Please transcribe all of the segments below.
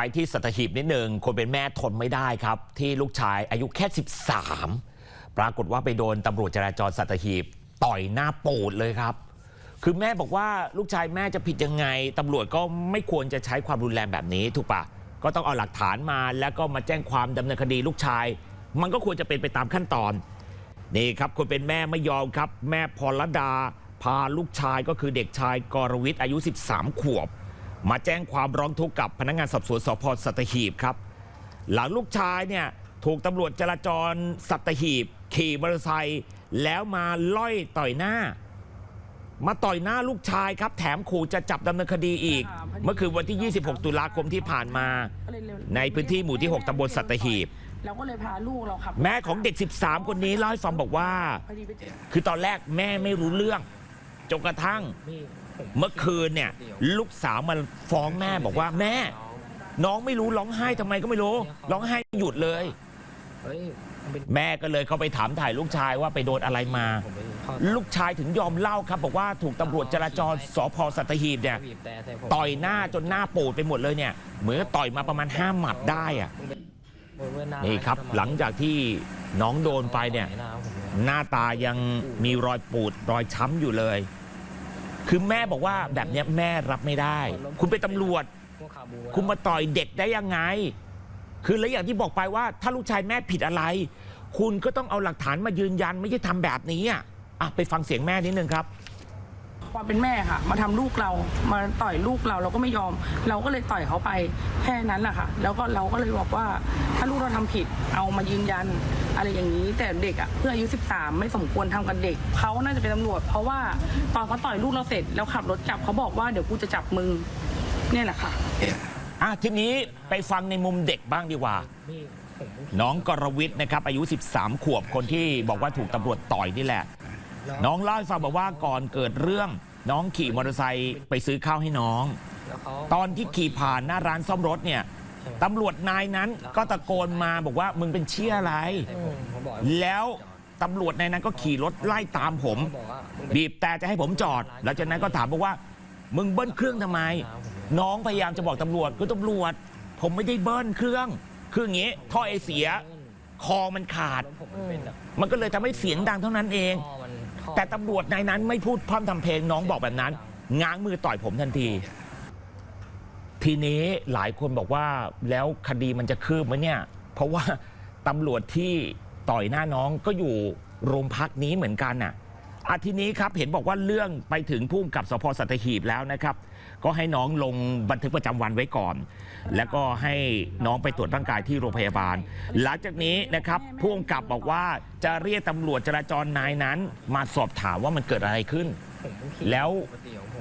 ไปที่สัตหีบนิดหนึ่งคนเป็นแม่ทนไม่ได้ครับ ที่ลูกชายอายุแค่ 13 ปรากฏว่าไปโดนตำรวจจราจรสัตหีบต่อยหน้าปูดเลยครับ คือแม่บอกว่าลูกชายแม่จะผิดยังไงตำรวจก็ไม่ควรจะใช้ความรุนแรงแบบนี้ถูกปะก็ต้องเอาหลักฐานมาแล้วก็มาแจ้งความดำเนินคดีลูกชาย มันก็ควรจะเป็นไปตามขั้นตอน นี่ครับคนเป็นแม่ไม่ยอมครับ แม่พรดา พาลูกชายก็คือเด็กชายกรวิทย์อายุ 13 ขวบ มาแจ้งความร้องทุกข์กับพนักงานสอบสวนสพสัตหีบครับ หลังลูกชายเนี่ยถูกตำรวจจราจรสัตหีบ ขี่มอเตอร์ไซค์แล้วมาล่อยต่อยหน้า มาต่อยหน้าลูกชายครับ แถมขู่จะจับดำเนินคดีอีก เมื่อคืนวันที่ 26 ตุลาคมที่ผ่านมา ในพื้นที่หมู่ที่ 6ตำบลสัตหีบเราก็เลยพาลูกเราขับแม่ของเด็ก 13 คนนี้เล่าให้ฟังบอกว่าพอดีไปเจอคือตอนแรกแม่ไม่รู้เรื่องจนกระทั่ง เมื่อคืนเนี่ยลูกสาวมาฟ้องแม่บอกว่าแม่ น้องไม่รู้ร้องไห้ทำไมก็ไม่รู้ ร้องไห้ไม่หยุดเลย เฮ้ยมันเป็นแม่ก็เลยเข้าไปถามถ่ายลูกชายว่าไปโดนอะไรมา ผมไปเข้าลูกชายถึงยอมเล่าครับ บอกว่าถูกตำรวจจราจรสพสัตหีบเนี่ยบีบแต่ใส่ผมต่อยหน้าจนหน้าปูดไปหมดเลยเนี่ยเหมือนกับต่อยมาประมาณห้าหมัดได้อะมึงเป็นมึงเป็นหานี่ครับ หลังจากที่น้องโดนไปเนี่ย หน้าผมเลยหน้าตายังมีรอยปูดรอยช้ำอยู่เลย คือแม่บอกว่าแบบเนี้ยแม่รับไม่ได้ คุณเป็นตำรวจ คุณมาต่อยเด็กได้ยังไง คือแล้วอย่างที่บอกไปว่า ถ้าลูกชายแม่ผิดอะไร คุณก็ต้องเอาหลักฐานมายืนยันไม่ใช่ทำแบบนี้อะอะไปฟังเสียงแม่นิดนึงครับ ความเป็นแม่ค่ะ มาทำลูกเรามาต่อยลูกเราเราก็ไม่ยอม เราก็เลยต่อยเขาไปแค่นั้นแหละค่ะ แล้วก็เราก็เลยบอกว่าถ้าลูกเราทำผิดเอามายืนยันอะไรอย่างนี้ แต่เด็กอะเพื่ออายุ 13 ไม่สมควรทำกับเด็กเขาน่าจะเป็นตำรวจ เพราะว่าตอนเขาต่อยลูกเราเสร็จ แล้วขับรถจับเขาบอกว่าเดี๋ยวกูจะจับมึงเนี่ยแหละค่ะอะทีนี้ไปฟังในมุมเด็กบ้างดีกว่าน้องกรวิทย์นะครับอายุ 13 ขวบคนที่บอกว่าถูกตำรวจต่อยนี่แหละ น้องเล่าให้ฟังบอกว่าก่อนเกิดเรื่อง น้องขี่มอเตอร์ไซค์ไปซื้อข้าวให้น้อง แล้วเขาตอนที่ขี่ผ่านหน้าร้านซ่อมรถเนี่ยตำรวจนายนั้นก็ตะโกนมาบอกว่ามึงเป็นเชี่ยอะไรใส่ผมผมบอกแล้วตำรวจนายนั้นก็ขี่รถไล่ตามผมเขาบอกว่ามึงเป็น บีบแต่จะให้ผมจอดแล้วจากนั้นก็ถามบอกว่า มึงเบิ้ลเครื่องทำไม น้องพยายามจะบอกตำรวจก็ตำรวจ ผมไม่ได้เบิ้ลเครื่อง คืออย่างงี้ท่อไอเสีย คอมันขาดแล้วผมมันเป็นแบบมันก็เลยทำให้เสียงดังเท่านั้นเองท่อมันท่อ แต่ตำรวจนายนั้นไม่พูดพร่ำทำเพลงน้องบอกแบบนั้น ง้างมือต่อยผมทันที ทีนี้หลายคนบอกว่าแล้วคดีมันจะคืบไหมเนี่ย เพราะว่าตำรวจที่ต่อยหน้าน้องก็อยู่โรงพักนี้เหมือนกันน่ะ อาทีนี้ครับเห็นบอกว่าเรื่องไปถึงผู้กำกับสพสัตหีบแล้วนะครับ ก็ให้น้องลงบันทึกประจำวันไว้ก่อน แล้วก็ให้น้องไปตรวจร่างกายที่โรงพยาบาล หลังจากนี้นะครับผู้กำกับบอกว่าจะเรียกตำรวจจราจรนายนั้น มาสอบถามว่ามันเกิดอะไรขึ้น แล้ว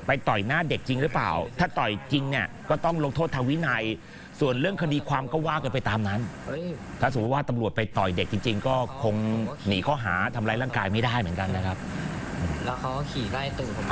ไปต่อยหน้าเด็กจริงหรือเปล่า ถ้าต่อยจริงเนี่ยก็ต้องลงโทษทางวินัย ส่วนเรื่องคดีความก็ว่ากันไปตามนั้น ถ้าสมมติว่าตำรวจไปต่อยเด็กจริง ๆ ก็คงหนีข้อหาทำร้ายร่างกายไม่ได้เหมือนกันนะครับ แล้วเขาก็ขี่ไล่ตูดผม